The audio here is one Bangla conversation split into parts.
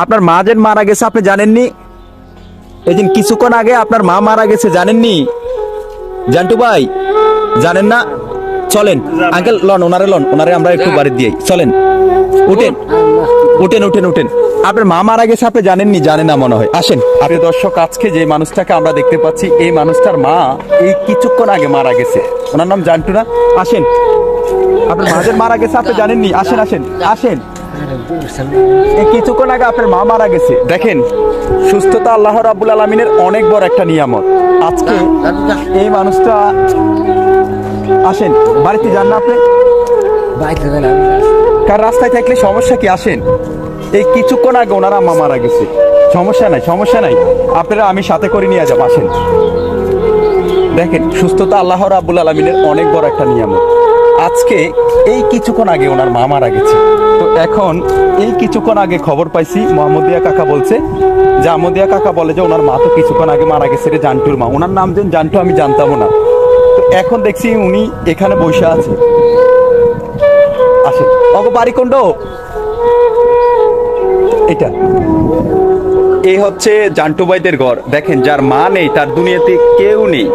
আপনার মা যেন মারা গেছে, আপনি জানেননি? এই দিন কিছুক্ষণ আগে আপনার মা মারা গেছে, জানেননি? জান্টু ভাই, জানেন না? চলেন, আঙ্কেল, লন, ওনারে লন, ওনারে আমরা একটু বাড়ি দিই। চলেন, উঠেন উঠেন উঠেন উঠেন। আপনার মা মারা গেছে, আপনি জানেননি? জানেন না মনে হয়। আসেন। আপনি দর্শক, আজকে যে মানুষটাকে আমরা দেখতে পাচ্ছি, এই মানুষটার মা এই কিছুক্ষণ আগে মারা গেছে। ওনার নাম জান্টু না? আসেন। আপনার মাঝের মারা গেছে, আপনি জানেননি? আসেন আসেন আসেন। কিছুক্ষণ আগে আপনার মা মারা গেছে। দেখেন, সুস্থতা আল্লাহ রাবুল আলমিনের অনেক বড় একটা নিয়ামত। আজকে এই মানুষটা আসেন, বাড়িতে যান না আপনি? কার রাস্তায় থাকলে সমস্যা কি? আসেন। এই কিছুক্ষণ আগে ওনার আম্মা মারা গেছে। সমস্যা নাই সমস্যা নাই। আপনারা আমি সাথে করে নিয়ে যাব, আসেন। দেখেন, সুস্থতা আল্লাহ রাবুল আলমিনের অনেক বড় একটা নিয়ামত। আজকে এই কিছুক্ষণ আগে ওনার মা মারা গেছে। তো এখন এই কিছুক্ষণ আগে খবর পাইছি, মোহাম্মদিয়া কাকা বলছে, যে আমদিয়া কাকা বলে যে ওনার মা তো কিছুক্ষণ আগে মারা গেছে রে জান্টুর মা। ওনার নাম যেন জান্টু আমি জানতামও না। তো এখন দেখছি উনি এখানে বসে আছে। আসে অগো বাড়ি কোন্ড এটা। এই হচ্ছে জান্টু ভাইদের ঘর। দেখেন, যার মা নেই, তার দুনিয়াতে কেউ নেই।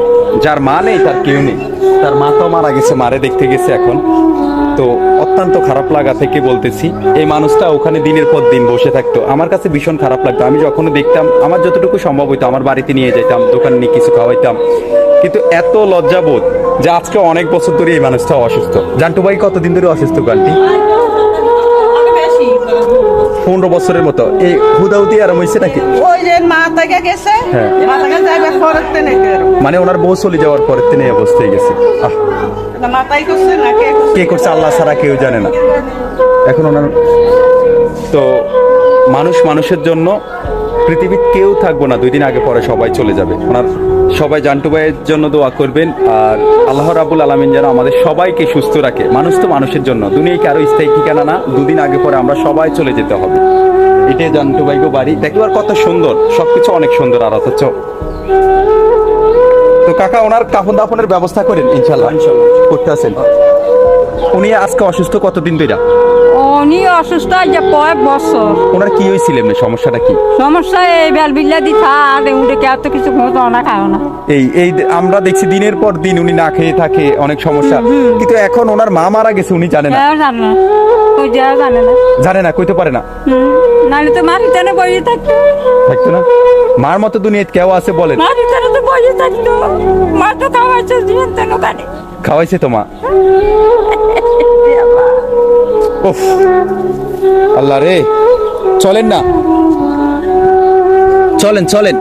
যার মা নেই, তার কেউ নেই। তার মা তো মারা গেছে, মারে দেখতে গেছে এখন। তো অত্যন্ত খারাপ লাগা থেকে বলতেছি, এই মানুষটা ওখানে দিনের পর দিন বসে থাকতো। আমার কাছে ভীষণ খারাপ লাগতো। আমি যখনও দেখতাম, আমার যতটুকু সম্ভব হইতো, আমার বাড়িতে নিয়ে যেতাম দোকান নিয়ে কিছু খাওয়াইতাম। কিন্তু এত লজ্জাবোধ যে আজকে অনেক বছর ধরে এই মানুষটা অসুস্থ। জান্টু ভাই কতদিন ধরে অসুস্থ, গানটি? পনেরো বছরের মতো। এই হুদাহুদি আরাম হয়েছে নাকি? ওই যে মা মাথাকে গেছে হ্যাঁ। মানে ওনার বউ চলে যাওয়ার পরে তিনি অবস্থায় গেছে। কে করছে আল্লাহ ছাড়া কেউ জানে না। এখন ওনার তো মানুষ মানুষের জন্য পৃথিবীর কেউ থাকব না দুই দিন আগে পরে সবাই চলে যাবে। ওনার সবাই জান্টু ভাইয়ের জন্য দোয়া করবেন আর আল্লাহ রাবুল আলমিন যেন আমাদের সবাইকে সুস্থ রাখে। মানুষ তো মানুষের জন্য দুনিয়ায় কারও স্থায়ী ঠিকানা না? দুদিন আগে পরে আমরা সবাই চলে যেতে হবে। এটাই জান্টু ভাইগো বাড়ি। দেখবার কত সুন্দর সবকিছু অনেক সুন্দর আর অথচ। তো কাকা ওনার কাফন দাফনের ব্যবস্থা করেন ইনশাল্লাহ করতে আছেন। উনি আজকে অসুস্থ কতদিন ধরে উনি অসুস্থ যে কয়েক বছর। ওনার কি হয়েছিল এমনি? সমস্যাটা কি? সমস্যা এই বেল বিল্লা দি থাক উঠে কে তো কিছু মতো না খাও না। এই এই আমরা দেখছি দিনের পর দিন উনি না খেয়ে থাকে অনেক সমস্যা। কিন্তু এখন ওনার মা মারা গেছে উনি জানে না। জানে না। ওই যে জানে না। জানে না কইতে পারে না। নাহলে তো মার ভিতরে বসে থাকতো। থাকতো না? মার মতো দুনিয়াতে কেউ আছে বলেন মার ভিতরে তো বসে থাকতো। মা তো খাওয়াইছে জীবন তেন খাওয়াইছে তো মা? আল্লাহ রে। চলেন না। চলেন চলেন।